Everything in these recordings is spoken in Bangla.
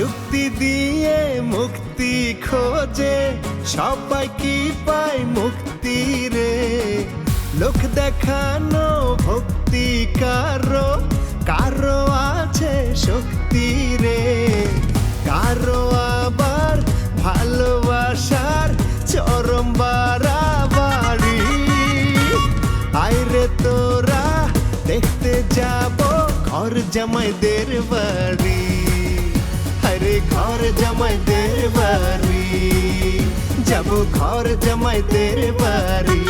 যুক্তি দিয়ে মুক্তি খোঁজে, সবাই কি পায় মুক্তি রে? লোক দেখানো ভক্তি কারও কারও আছে শক্তি রে। কারও আবার ভালোবাসার চরম বাড়াবাড়ি। আইরে তোরা, দেখতে যাব ঘর জামাইদের বাড়ি। ঘর জামাইদের বাড়ি যাব ঘর জামাইদের বাড়ি।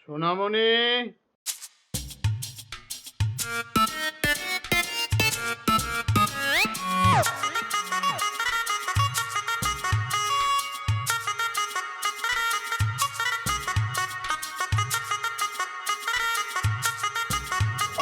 সোনামণি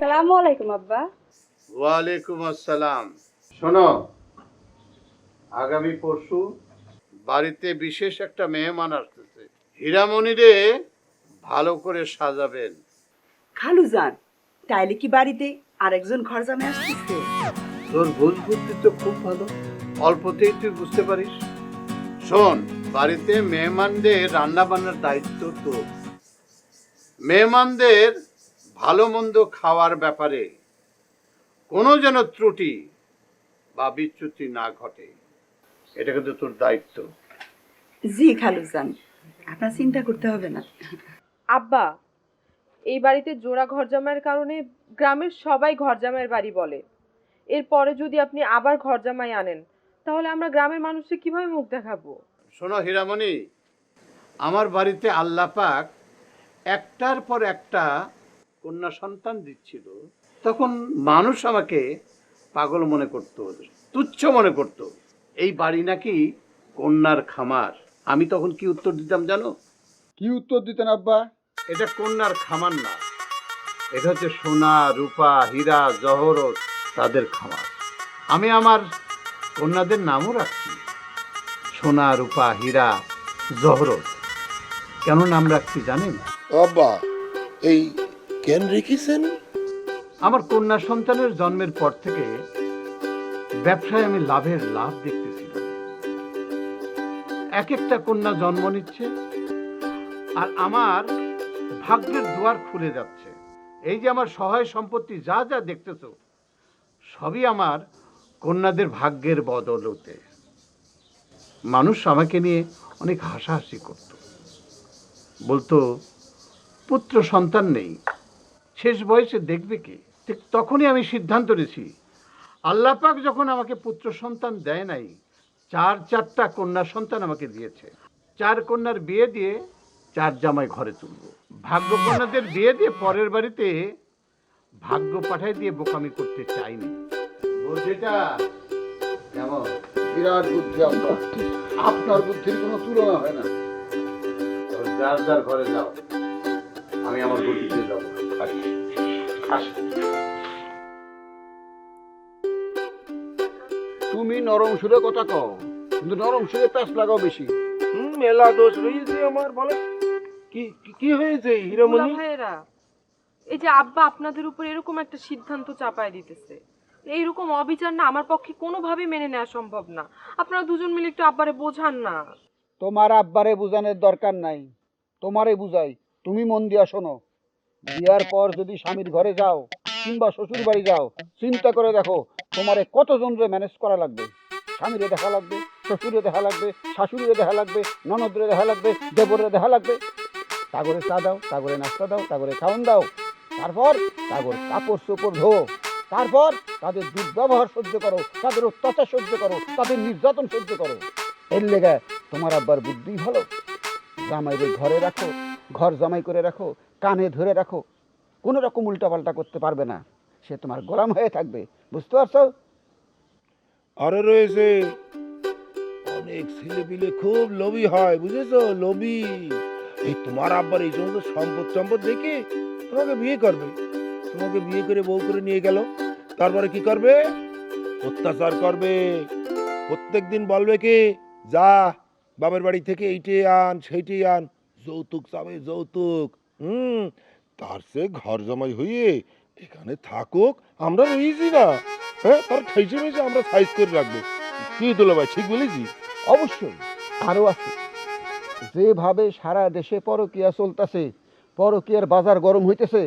আসসালামু আলাইকুম আব্বা। ওয়ালাইকুম আসসালাম। শোনো আগামী পরশু বাড়িতে বিশেষ একটা মেহমান আসতেছে। হীরামণিরে ভালো করে সাজাবেন। খালু যান তাইলে কি বাড়িতে আরেকজন ঘর জামে আসতেছে? তোর ভুল বুদ্ধি তো খুব ভালো। অল্পতেই তুই বুঝতে পারিস। শোন বাড়িতে মেহমানদের রান্না বান্নার দায়িত্ব তোর। মেহমানদের ভালো মন্দ খাওয়ার ব্যাপারে কোনো যেন ত্রুটি বা বিচ্যুতি না ঘটে। এটা কিন্তু তোর দায়িত্ব। জি খালু যান আপনার চিন্তা করতে হবে না। আব্বা এই বাড়িতে জোড়া ঘর জামাইয়ের কারণে গ্রামের সবাই ঘর জামাইয়ের বাড়ি বলে। এরপরে যদি আপনি আবার ঘর জামাই আনেন তাহলে আমরা গ্রামের মানুষকে কীভাবে মুখ দেখাবো? শোনো হীরামণি আমার বাড়িতে আল্লাহ পাক একটার পর একটা কন্যা সন্তান দিচ্ছিল তখন মানুষ আমাকে পাগল মনে করত তুচ্ছ মনে করত এই বাড়ি নাকি কন্যার খামার। আমি তখন কি উত্তর দিতাম জানো? কি উত্তর দিতেন আব্বা? এটা কন্যার খামার না এটা হচ্ছে সোনা রূপা হীরা জহরত তাদের খামার। আমি আমার কন্যাদের নামও রাখছি সোনা রূপা হীরা জহরত কেন নাম রাখছি জানেন? আব্বা এই কেন রেখেছেন? আমার কন্যা সন্তানের জন্মের পর থেকে ব্যবসায় আমি লাভের লাভ দেখতেছিলাম। এক একটা কন্যা জন্ম নিচ্ছে আর আমার ভাগ্যের দুয়ার খুলে যাচ্ছে। এই যে আমার সহায় সম্পত্তি যা যা দেখতেছ, সবই আমার কন্যাদের ভাগ্যের বদলতে। মানুষ আমাকে নিয়ে অনেক হাসাহাসি করত। বলতো, পুত্র সন্তান নেই শেষ বয়সে দেখবে কি? ঠিক তখনই আমি সিদ্ধান্ত নিয়েছি। আল্লাহ পাক যখন আমাকে পুত্র সন্তান দেয় নাই চার চারটা কন্যা সন্তান আমাকে দিয়েছে। চার কন্যার বিয়ে দিয়ে চার জামাই ঘরে তুলব। ভাগ্য কন্যাদের বিয়ে দিয়ে পরের বাড়িতে ভাগ্য পাঠায় দিয়ে বোকামি করতে চাইনি। বুঝেটা কেমন? বিরাট বুদ্ধি আপনার বুদ্ধির কোনো তুলনা হয় না। যার যার ঘরে যাও আমি আমার গতিতে যাব। আসি। তুমি নরম সুরে কথা কও কিন্তু নরম সুরে প্যাঁচ লাগাও বেশি। হুম মেলা দোষ রয়েছে আমার বলে। কি কি- কি হয়েছে হিরোমণি? ভাইয়েরা এই যে আব্বা আপনাদের উপর এরকম একটা সিদ্ধান্ত চাপায় দিতেছে। এইরকম অবিচার না আমার পক্ষে কোনোভাবে মেনে নেওয়া সম্ভব না। আপনারা দুজন মিলে একটু আব্বারে বোঝান না। তোমার আব্বারে বুঝানোর দরকার নাই। তোমারে বুঝাই তুমি মন দিয়া শোনো। বিয়ার পর যদি স্বামীর ঘরে যাও কিংবা শ্বশুর বাড়ি যাও, চিন্তা করে দেখো তোমারে কতজন রে ম্যানেজ করা লাগবে। স্বামীরে দেখা লাগবে শ্বশুরে দেখা লাগবে শাশুড়িরে দেখা লাগবে ননদরে দেখা লাগবে দেবরে দেখা লাগবে। তাগরে চা দাও, তাগরে নাস্তা দাও, তাগরে খাওয়ান দাও। তারপর তাগর কাপড় চোপড় ধো। তারপর তাদের দুর্ব্যবহার সহ্য করো, তাদের অত্যাচার সহ্য করো, তাদের নির্যাতন সহ্য করো। এর লেগে তোমার আব্বার বুদ্ধি ভালো। জামাইদের ঘরে রাখো, ঘর জামাই করে রাখো কানে ধরে রাখো। কোনো রকম উল্টাপাল্টা করতে পারবে না। সে তোমার গোলাম হয়ে থাকবে। বুঝতে পারছ? আরও রয়েছে। অনেক ছেলে পিলে খুব লোভী হয়, বুঝেছ? লোভী। এই তোমার আব্বার এই সমস্ত সম্পদ সম্পদ দেখে তোমাকে বিয়ে করবে। তোমাকে বিয়ে করে বউ করে নিয়ে গেল। তারপরে কি করবে? অত্যাচার করবে। প্রত্যেক দিন বলবে কি, যা বাবার বাড়ি থেকে এইটে আন, সেইটে আন। যৌতুক চাবে, যৌতুক। হুম, তার সে ঘর জমাই হয়ে এখানে থাকুক, আমরা রয়েছি না। হ্যাঁ তার ঠেসে মেসে আমরা সাইজ করে রাখব। কি দুলো ভাই, ঠিক বলেছি? অবশ্যই আরও আছে। যেভাবে সারা দেশে পরকিয়া চলতেছে, পরকিয়ার বাজার গরম হইতেছে,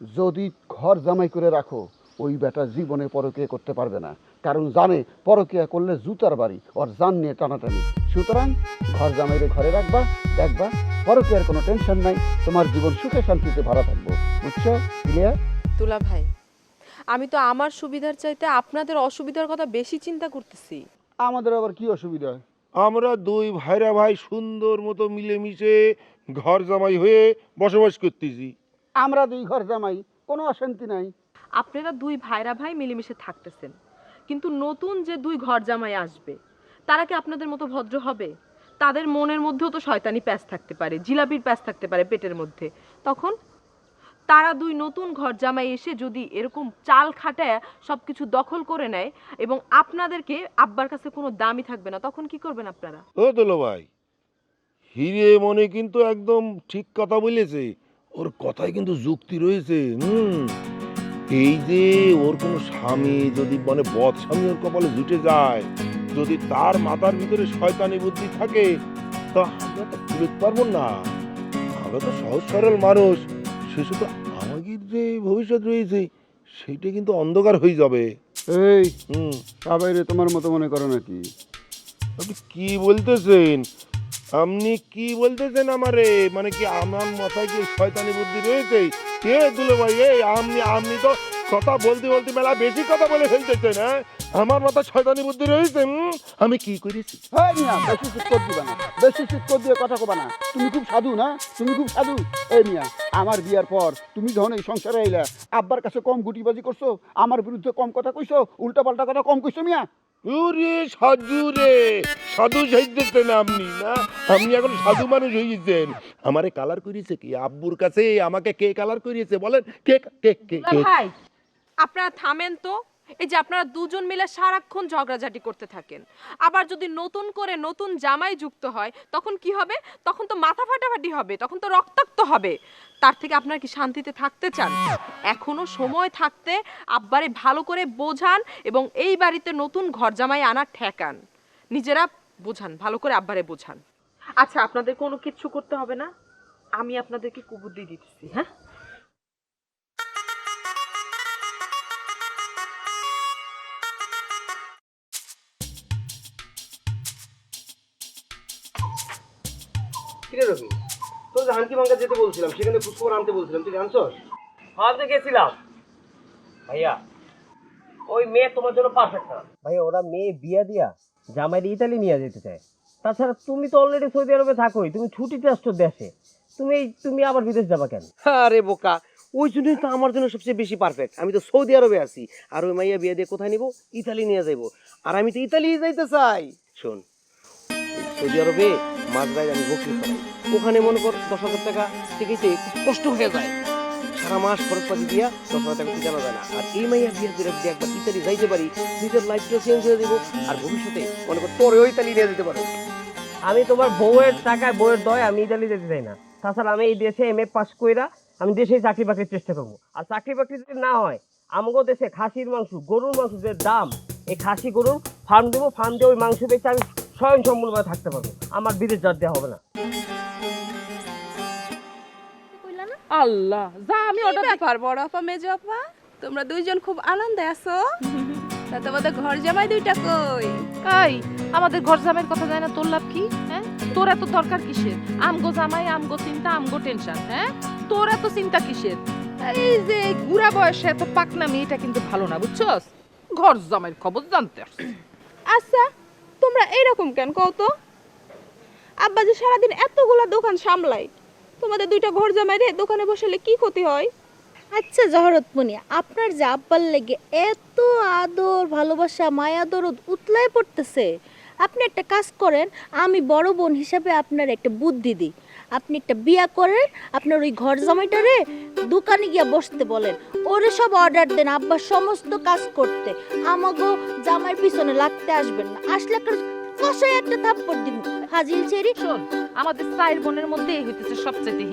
যদি ঘর জামাই করে রাখো, ওই বেটা জীবনে পরকিয়া করতে পারবে না। কারণ জানে, পরকিয়া করলে জুতার বাড়ি, ওর জান নিয়ে টানাটানি। সুতরাং ঘর জামাইরে ঘরে রাখবা দেখবা পরকিয়ার কোনো টেনশন নাই তোমার জীবন সুখে শান্তিতে ভরা থাকব। বুঝছ ক্লিয়ার? তুলা ভাই আমি তো আমার সুবিধার চাইতে আপনাদের অসুবিধার কথা বেশি চিন্তা করতেছি। আমাদের আবার কি অসুবিধা? হয় আমরা দুই ভাইরা ভাই সুন্দর মতো মিলেমিশে ঘর জামাই হয়ে বসবাস করতেছি। আমরা দুই ঘর জামাই কোনো অশান্তি নাই। আপনারা দুই ভাইরা ভাই মিলেমিশে থাকতেছেন কিন্তু নতুন যে দুই ঘর জামাই আসবে তারা কি আপনাদের মতো ভদ্র হবে? তাদের মনের মধ্যেও তো শয়তানি প্যাঁচ থাকতে পারে, জিলাপির প্যাঁচ থাকতে পারে পেটের মধ্যে। তখন তারা দুই নতুন ঘর জামাই এসে যদি এরকম চাল খাটায় সব কিছু দখল করে নেয় এবং আপনাদেরকে আব্বার কাছে কোনো দামই থাকবে না, তখন কি করবেন আপনারা? ও দুলো ভাই, হিরে মনে কিন্তু একদম ঠিক কথা বলেছে। ওর কথায় কিন্তু যুক্তি রয়েছে, হুম। এই যে ওর কোনো স্বামী যদি মানে বদ স্বামী ওর কপালে জুটে যায় যদি তার মাথার ভিতরে শয়তানি বুদ্ধি থাকে তো আমরা তো বুঝতে পারব না। আমরা তো সহজ সরল মানুষ। সে শুধু আমাদের যে ভবিষ্যৎ রয়েছে সেইটা কিন্তু অন্ধকার হয়ে যাবে। এই হুম। সবাই রে তোমার মতো মনে করো নাকি? আপনি কি বলতেছেন? আপনি কি বলতেছেন আমারে? মানে কি আমার মাথায় কি শয়তানি বুদ্ধি রয়েছে? কে দুলো ভাই এই আপনি আপনি তো কথা বলতে বলতে মেলা বেশি কথা বলে ফেলতেছেন হ্যাঁ? আমার মাথায় শয়তানি বুদ্ধি রয়েছে আমি কি করেছি? হ্যাঁ মিয়া বেশি শীত করে দিবা না বেশি শীত করে দিয়ে কথা কবা না। তুমি খুব সাধু না? তুমি খুব সাধু। এই মিয়া আমার বিয়ার পর তুমি যখন এই সংসারে আইলা আব্বার কাছে কম গুটিবাজি করছ আমার বিরুদ্ধে কম কথা কইছো উল্টা পাল্টা কথা কম কইছো মিয়া? ওরে সাধু রে সাধু সাইতেছেন আপনি না? আপনি এখন সাধু মানুষ হয়েছেন আমারে কালার করিয়েছে কি? আব্বুর কাছে আমাকে কে কালার করিয়েছে? বলেন কে কে কে কে? আপনারা থামেন তো। এই যে আপনারা দুজন মিলে সারাক্ষণ ঝগড়াঝাটি করতে থাকেন। আবার যদি নতুন করে নতুন জামাই যুক্ত হয়, তখন কি হবে? তখন তো মাথা ফাটাফাটি হবে, তখন তো রক্তাক্ত হবে। তার থেকে আপনারা কি শান্তিতে থাকতে চান? এখনও সময় থাকতে আব্বারে ভালো করে বোঝান এবং এই বাড়িতে নতুন ঘর জামাই আনা ঠেকান। নিজেরা বোঝান, ভালো করে আব্বারে বোঝান। আচ্ছা আপনাদের কোনো কিচ্ছু করতে হবে না? আমি আপনাদেরকে কুবুদ্ধি দিতেছি হ্যাঁ? যেতে বলছিলাম সেখানে আনতে বলছিলাম তুই জানছস? হ্যাঁ তো গেছিলাম। ভাইয়া ওই মেয়ে তোমার জন্য পারফেক্ট না। ভাইয়া ওরা মেয়ে বিয়া দিয়া জামাইরে ইতালি নিয়ে যেতে চায়। তাছাড়া তুমি তো অলরেডি সৌদি আরবে থাকোই তুমি ছুটিতে আসছো দেশে। তুমি তুমি আবার বিদেশ যাবা কেন? আরে বোকা ওই জন্যই তো আমার জন্য সবচেয়ে বেশি পারফেক্ট আমি তো সৌদি আরবে আছি আর ওই মাইয়া বিয়ে দিয়ে কোথায় নিব? ইতালি নিয়ে যাইব। আর আমি তো ইতালি যাইতে চাই। শোন সৌদি আরবে মাঝরায় আমি বকরি চালাই ওখানে মনে কর দশ হাজার টাকা খুব কষ্ট হয়ে যায়। সারা মাস খরচপাতি দিয়া দশ হাজার টাকা টিকানো যায় না। আর এই মাইয়া বিয়ে করে যদি একবার ইতালি যাইতে পারি, নিজের লাইফটা চেঞ্জ হয়ে দেবো, আর ভবিষ্যতে মনে কর তোর ওই ইতালি নিয়ে যেতে পারো আমি তোমার বউয়ের টাকায়, বউয়ের দয়, আমি ইতালি যেতে চাই না। তাছাড়া আমি এই দেশে এম এ পাস কইরা আমি দেশেই চাকরি বাকরির চেষ্টা করব। আর চাকরি বাকরি যদি না হয় আমাকেও দেশে খাসির মাংস, গরুর মাংস যে দাম, এই খাসি গরুর ফার্ম দেবো ফার্ম দিয়ে ওই মাংস বেচে আমি স্বয়ং সম্পূর্ণভাবে থাকতে পারব। আমার বিদেশ যার দেওয়া হবে না। আল্লাহ যা আমি অর্ডার ব্যাপার বড় আপা মেজো আপা তোমরা দুইজন খুব আনন্দে আছো। তা তোমাদের ঘর জামাই দুইটা কই? এই আমাদের ঘর জামাইয়ের কথা যায় না তোর লাভ কি? হ্যাঁ? তোর এত দরকার কিসের? আমগো জামাই আমগো চিন্তা আমগো টেনশন হ্যাঁ? তোর এত চিন্তা কিসের? এই যে বুড়া বয়সে এত পাকনা মেয়েটা কিন্তু ভালো না বুঝছস? ঘর জামাইয়ের খবর জানতে। আচ্ছা তোমরা এইরকম কেন কও তো? আব্বা যে সারাদিন এতগুলা দোকান সামলাই তোমাদের দুইটা ঘর জামাই রে, দোকানে বসালে কি ক্ষতি হয়? আচ্ছা জহরতমণি, আপনার যে আব্বার লেগে এত আদর, ভালোবাসা, মায়া, দরদ উতলায় পড়তেছে, আপনি একটা কাজ করেন, আমি বড় বোন হিসাবে আপনার একটা বুদ্ধি দিই। আপনি একটা বিয়া করেন আপনার ওই ঘর জামাইটারে দোকানে গিয়া বসতে বলেন। ওরে সব অর্ডার দেন আব্বার সমস্ত কাজ করতে। আমাগো জামাইয়ের পিছনে লাগতে আসবেন না। আসলে একটা কষায় একটা থাপ্পড় দিব হাজিল চেরি শোন আমাদের চায়ের বোনের মধ্যে এই হইতেছে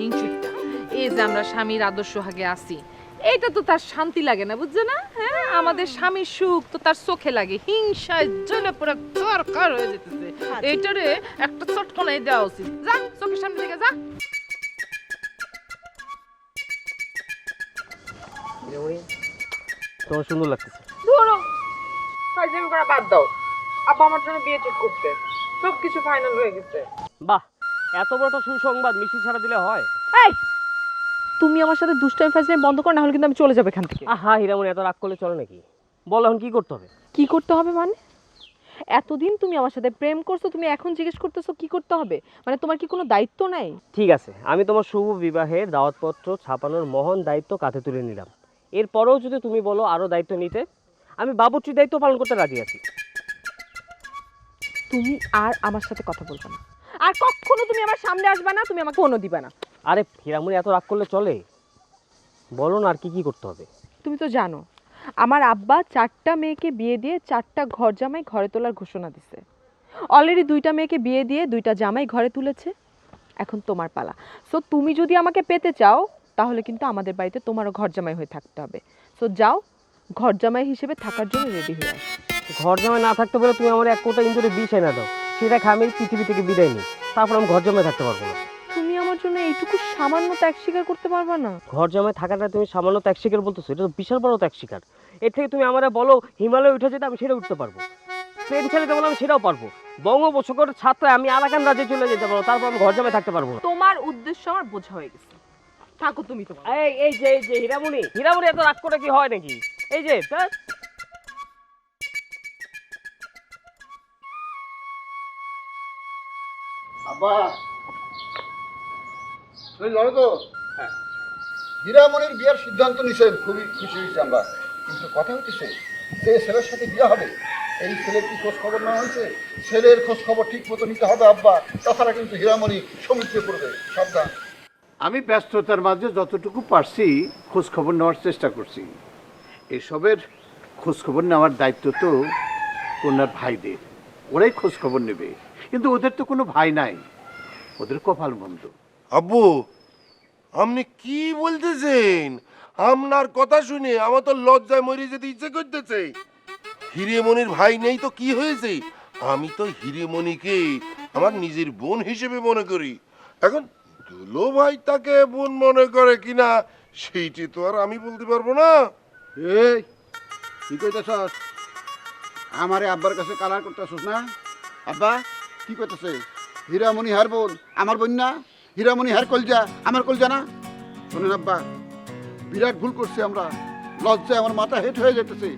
হিংসুটটা এই যে আমরা স্বামীর আদর্শ হাগে আছি এইটা তো তার শান্তি লাগে না বুঝছে না? হ্যাঁ আমাদের স্বামীর সুখ তো তার চোখে লাগে। হিংসায় জ্বলে পুরো দরকার হয়ে যেতেছে। এইটারে একটা চটকনাই দেওয়া উচিত। যা চোখের সামনে। তোমার সুন্দর লাগতেছে। ধরো। ফাইজলামি করা বাদ দাও। আব্বা আমার জন্য বিয়ে ঠিক করতে সব কিছু ফাইনাল হয়ে গেছে। বাহ এত বড় একটা সুসংবাদ মিষ্টি ছাড়া দিলে হয়? এই! তুমি আমার সাথে দুষ্টাইম ফাইজলামি বন্ধ করো না হলে কিন্তু আমি চলে যাব এখান থেকে। আহা হীরামণি এত রাগ করলে চলে নাকি? বলো এখন কি করতে হবে? কি করতে হবে মানে? এতদিন তুমি আমার সাথে প্রেম করছ তুমি এখন জিজ্ঞেস করতেছো কি করতে হবে? মানে তোমার কি কোনো দায়িত্ব নাই? ঠিক আছে আমি তোমার শুভ বিবাহের দাওয়াতপত্র ছাপানোর মহান দায়িত্ব কাঁধে তুলে নিলাম। এরপরেও যদি তুমি বলো আরও দায়িত্ব নিতে আমি বাবুর্চির দায়িত্ব পালন করতে রাজি আছি। তুমি আর আমার সাথে কথা বলবে না। আর কখনো তুমি আমার সামনে আসবে না তুমি আমাকে ফোনও দিবে না। আরে হীরামণি এত রাগ করলে চলে? বলো না আর কি কি করতে হবে। তুমি তো জানো আমার আব্বা চারটা মেয়েকে বিয়ে দিয়ে চারটা ঘর জামাই ঘরে তোলার ঘোষণা দিছে। অলরেডি দুইটা মেয়েকে বিয়ে দিয়ে দুইটা জামাই ঘরে তুলেছে। এখন তোমার পালা। সো তুমি যদি আমাকে পেতে চাও তাহলে কিন্তু আমাদের বাড়িতে তোমারও ঘর জামাই হয়ে থাকতে হবে। সো যাও ঘর জামাই হিসেবে থাকার জন্য রেডি হয়ে আসো। ঘর জামাই না থাকতে বলে তুমি আমার এক কোটা ইন্দুরে বিষ এনে দাও। সেটা খেয়ে আমি পৃথিবী থেকে বিদায় নিই। তারপর আমি ঘর জামাই থাকতে পারব না। তুমি আমার জন্য এইটুকু সামান্য ত্যাগ স্বীকার করতে পারবা না? ঘর জামাই থাকাটা তুমি সামান্য ত্যাগ স্বীকার বলতেছো এটা তো বিশাল বড় ত্যাগ স্বীকার। এর থেকে তুমি আমার বলো হিমালয়ে উঠে যেতে আমি সেটা উঠতে পারব। ট্রেন চালিতে বলো আমি সেটাও পারব। বঙ্গোপসাগর ছাত্র আমি আরাকান রাজ্যে চলে যেতে পারব তারপর আমি ঘর জামাই থাকতে পারব তোমার উদ্দেশ্য আমার বোঝা হয়ে গেছে। থাকো তুমি তোমার। এই এই যে এই যে হীরামণি হীরামণি এত রাগ করে কি হয় নাকি? এই যে ধ্যাৎ। আব্বা তুমি জানো তো হীরামণির বিয়ার সিদ্ধান্ত নিছেন খুবই খুশি হয়েছি আমরা। কিন্তু কথা হচ্ছে যে ছেলের সাথে বিয়ে হবে এই ছেলের কি খোঁজ খবর নেওয়া হয়েছে? ছেলের খোঁজ খবর ঠিক মতো নিতে হবে আব্বা। তাছাড়া কিন্তু হীরামণি সমুদ্রে পড়বে সাবধান। আমি ব্যস্ততার মাঝে যতটুকু পারছি খোঁজখবর নেওয়ার চেষ্টা করছি। এসবের খোঁজখবর নেওয়ার দায়িত্ব তো কন্যার ভাইদের। ওরাই খোঁজখবর নেবে। কিন্তু ওদের তো কোনো ভাই নাই। ওদের কপাল মন্দ। আব্বু, আপনি কি বলতেছেন? আপনার কথা শুনে আমার তো লজ্জায় মরে যেতে ইচ্ছে করতেছে। হিরেমণির ভাই নেই তো কি হয়েছে? আমি তো হিরেমণিকে আমার নিজের বোন হিসেবে মনে করি। এখন দুলো ভাই তাকে বোন মনে করে কিনা, সেইটি তো আর আমি বলতে পারব না। এই, কি আমারে আব্বার কাছে কালার করতেছস না? আব্বা, কি কইতেছে হীরামণি হার বোন, আমার বোন না? হীরামণি হার কলজা, আমার কলজা না? শোনেন আব্বা, বিরাট ভুল করছি আমরা। লজ্জায় আমার মাথা হেট হয়ে যেতেছে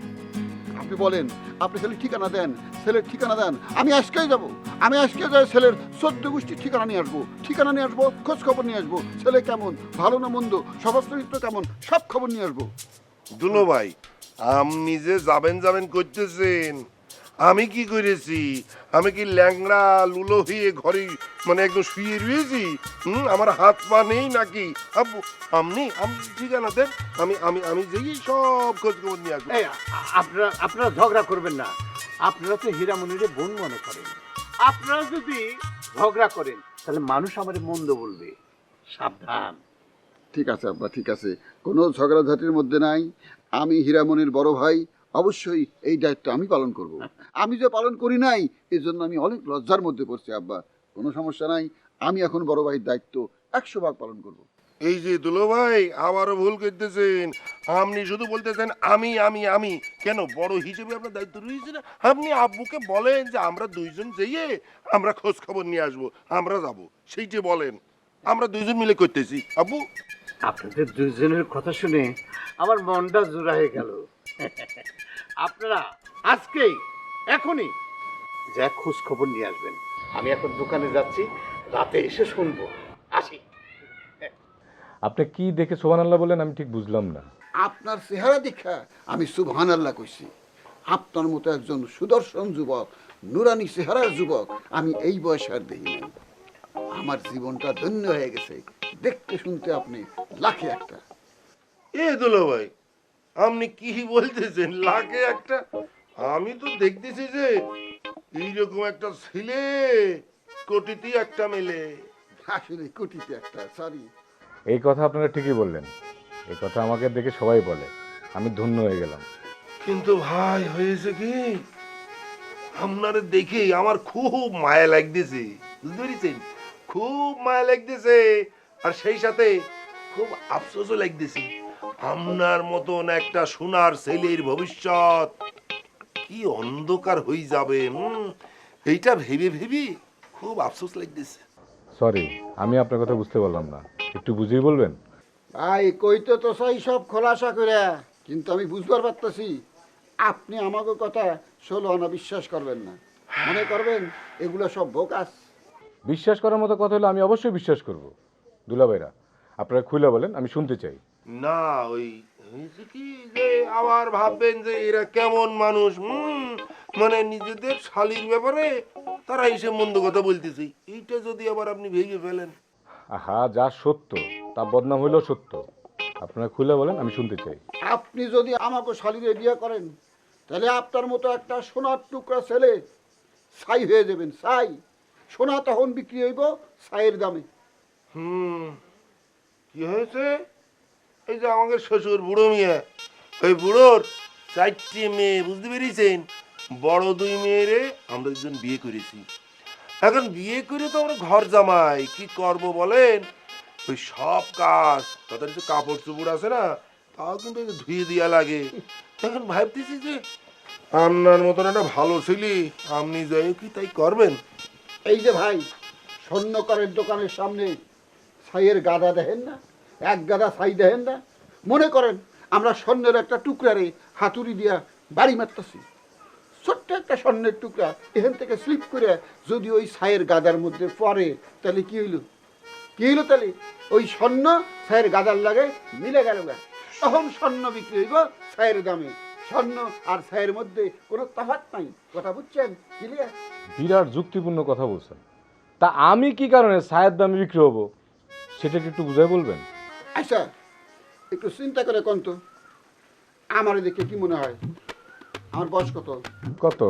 আপনি বলেন, আপনি ছেলের ঠিকানা দেন, ছেলের ঠিকানা দেন, আমি আজকেই যাব। আমি আজকে যাই ছেলের চোদ্দ গোষ্ঠীর ঠিকানা নিয়ে আসব। ঠিকানা নিয়ে আসব খোঁজ খবর নিয়ে আসব, ছেলে কেমন, ভালো না মন্দ স্বভাব কেমন, সব খবর নিয়ে আসব। দুলো ভাই, আপনি যে যাবেন যাবেন করতেছেন। আমি কি করেছি? আমি কি ল্যাংড়া লুলো হয়ে ঘরে মানে একদম শুয়ে রয়েছি? হুম আমার হাত পা নেই নাকি? আব্বু আপনি আপনি ঠিকানা দেন। আমি আমি আমি যেই সব খোঁজ খবর নিয়ে আসব। এই আপনারা আপনারা ঝগড়া করবেন না। আপনারা তো হীরামণিরে বোন মনে করেন। আপনারা যদি ঝগড়া করেন তাহলে মানুষ আমার মন্দ বলবে। সাবধান। ঠিক আছে আব্বা ঠিক আছে। কোনো ঝগড়াঝাটির মধ্যে নাই। আমি হীরামণির বড় ভাই অবশ্যই এই দায়িত্ব আমি পালন করব। আমি যে পালন করি নাই এই জন্য আমি অনেক লজ্জার মধ্যে পড়ছি আব্বা। কোনো সমস্যা নাই আমি এখন বড় ভাইয়ের দায়িত্ব একশো ভাগ পালন করব। এই যে দুলো ভাই আবারও ভুল করতেছেন। আপনি শুধু বলতেছেন আমি আমি আমি। কেন? বড় হিসেবে আপনার দায়িত্ব রয়েছে না? আপনি আব্বুকে বলেন যে আমরা দুইজন যেয়ে আমরা খোঁজ খবর নিয়ে আসব আমরা যাব। সেইটি বলেন। আমরা দুইজন মিলে করতেছি। আব্বু? আপনাদের দুজনের কথা শুনে আমার মনটা জোড়া হয়ে গেল। আপনারা আজকেই এখনই। যা খোঁজ খবর নিয়ে আসবেন। আমি এখন দোকানে যাচ্ছি রাতে এসে শুনব। আসি। আপনি কি দেখে সোহান আল্লাহ বলেন আমি ঠিক বুঝলাম না। আপনার চেহারা দেখা আমি সুবহান আল্লাহ কইছি। আপনার মতো একজন সুদর্শন যুবক নুরানি চেহারার যুবক আমি এই বয়সে আর দেখি নাই। আমার জীবনটা ধন্য হয়ে গেছে। দেখতে শুনতে আপনি লাখে একটা। এ দুলো ভাই আপনি কি বলতেছেন? লাগে একটা আমি তো দেখতেছি যে এইরকম একটা ছেলে কোটিতে একটা মেলে। আসলে কোটিতে একটা সরি এই কথা আপনারা ঠিকই বললেন। এই কথা আমাকে দেখে সবাই বলে। আমি ধন্য হয়ে গেলাম। কিন্তু ভাই হয়েছে কি? আপনারে দেখে আমার খুব মায়া লাগতেছে। বুঝতে পেরেছেন? খুব মায়া লাগতেছে। আর সেই সাথে খুব আফসোসও লাগতেছে। আপনার মতন একটা সোনার ছেলের ভবিষ্যৎ। কি অন্ধকার হয়ে যাবে হুম? এইটা ভেবে ভেবে খুব আফসোস লাগতেছে। সরি আমি আপনার কথা বুঝতে পারলাম না। একটু বুঝিয়ে বলবেন? ভাই কইতে তো চাই সব খোলাসা করে। কিন্তু আমি বুঝবার পারতেছি আপনি আমাকে কথা ষোলো আনা বিশ্বাস করবেন না। মনে করবেন এগুলো সব বোকাস। বিশ্বাস করার মতো কথা হলে আমি অবশ্যই বিশ্বাস করব। দুলাভাইরা আপনারা খুলে বলেন আমি শুনতে চাই। না ওই হয়েছে কি যে আবার ভাববেন যে এরা কেমন মানুষ হুম? মানে নিজেদের শালির ব্যাপারে তারা এসে মন্দ কথা বলতেছে। এইটা যদি আবার আপনি ভেঙে ফেলেন। আহা যা সত্য তা বদনাম হইলেও সত্য। আপনারা খুলে বলেন আমি শুনতে চাই। আপনি যদি আমাকে শালিরে বিয়ে করেন তাহলে আপনার মতো একটা সোনার টুকরা ছেলে ছাই হয়ে যাবেন ছাই। সোনা তখন বিক্রি হইব ছাইয়ের দামে। হুম কি হয়েছে? এই যে আমাদের শ্বশুর বুড়ো মেয়ে, ওই বুড়োর চারটি মেয়ে, বুঝতে পেরেছেন? বড় দুই মেয়েরে আমরা দুজন বিয়ে করেছি। এখন বিয়ে করে তো আমরা ঘর জামাই, কি করব বলেন? ওই সব কাজ, তাদের যে কাপড় চোপড় আছে না, তাও কিন্তু ধুয়ে দিয়া লাগে। এখন ভাবতেছি যে আপনার মতন একটা ভালো ছেলে, আপনি যাই কি তাই করবেন? এই যে ভাই, স্বর্ণকারের দোকানের সামনে ছাইয়ের গাদা দেখেন না? এক গাদা ছাই দেখেন না? মনে করেন, আমরা স্বর্ণের একটা টুকরারে হাতুড়ি দিয়া বাড়ি মারতেছি। ছোট্ট একটা স্বর্ণের টুকরা এখান থেকে স্লিপ করে যদি ওই ছাইয়ের গাদার মধ্যে পড়ে, তাহলে কি হইল? কি হইল তাহলে? ওই স্বর্ণ ছাইয়ের গাদার লাগে মিলে গেল গা। তখন স্বর্ণ বিক্রি হইব ছাইয়ের দামে। স্বর্ণ আর ছাইয়ের মধ্যে কোনো তফাৎ নাই। কথা বুঝছেন? ক্লিয়ার বিরাট যুক্তিপূর্ণ কথা বলছেন। তা আমি কি কারণে ছায়ের দামে বিক্রি হব? সেটা একটু বুঝাই বলবেন? আচ্ছা একটু চিন্তা করে কোন তো। আমার দেখে কি মনে হয়? আমার বয়স কত? কত?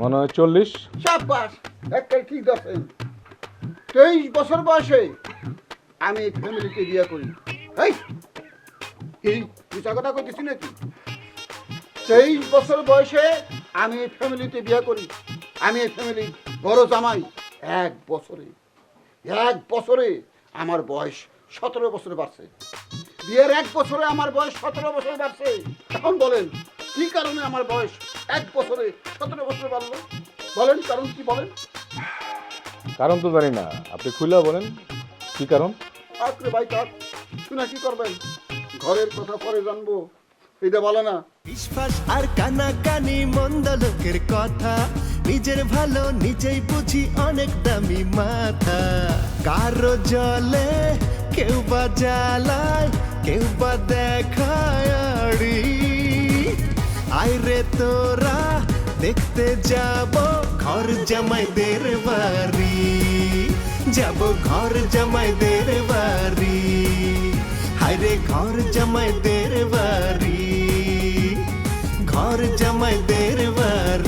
মনে হয় চল্লিশ। সাব্বাস একটাই ঠিক আছেন তেইশ বছর বয়সে আমি এই ফ্যামিলিকে বিয়ে করি। এই মিশা কথা কইতেছি নাকি? তেইশ বছর বয়সে আমি এই ফ্যামিলিতে বিয়ে করি। আমি এই ফ্যামিলির বড় জামাই। এক বছরে এক বছরে আমার বয়স সতেরো বছর বাড়ছে। বিয়ের এক বছরে আমার বয়স সতেরো বছর বাড়ছে। এখন বলেন কি কারণে আমার বয়স এক বছরে সতেরো বছর বাড়লো? বলেন কারণ কি বলেন? কারণ তো জানি না। আপনি খুলে বলেন কি কারণ? আপনি ভাই কাক শুনে কি করবেন? ঘরের কথা পরে জানব। এটা বলে না। বিশ্বাস আর কানা কানি মন্দ লোকের কথা। নিজের ভালো নিজেই বুঝি অনেক দামি মাথা। কারও জলে কেউ বা জ্বালায়, কেউ বা দেখায় আই রে তোরা, দেখতে যাব ঘর জামাইদের বাড়ি। যাব ঘর জামাইদের বাড়ি। হায় রে ঘর জামাইদের বাড়ি। ঘর জামাইদের বাড়ি।